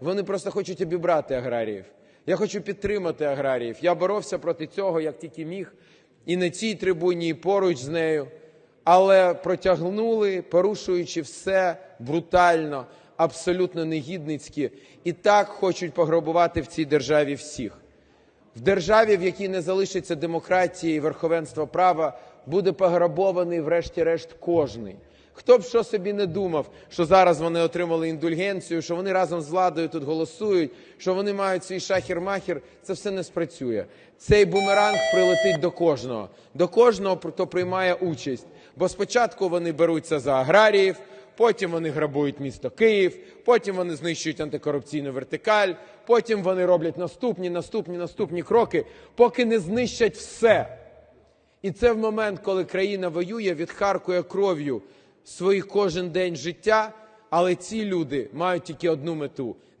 Вони просто хочуть обібрати аграріїв. Я хочу підтримати аграріїв. Я боровся проти цього, як тільки міг, і на цій трибуні, і поруч з нею. Але протягнули, порушуючи все брутально, абсолютно негідницьки, і так хочуть пограбувати в цій державі всіх. В державі, в якій не залишиться демократії і верховенства права, буде пограбований, врешті-решт, кожний. Хто б що собі не думав, що зараз вони отримали індульгенцію, що вони разом з владою тут голосують, що вони мають свій шахір-махір, це все не спрацює. Цей бумеранг прилетить до кожного, до кожного, хто приймає участь. Бо спочатку вони беруться за аграріїв, потім вони грабують місто Київ, потім вони знищують антикорупційну вертикаль, потім вони роблять наступні, наступні, наступні кроки, поки не знищать все. І це в момент, коли країна воює, відхаркує кров'ю свій кожен день життя, але ці люди мають тільки одну мету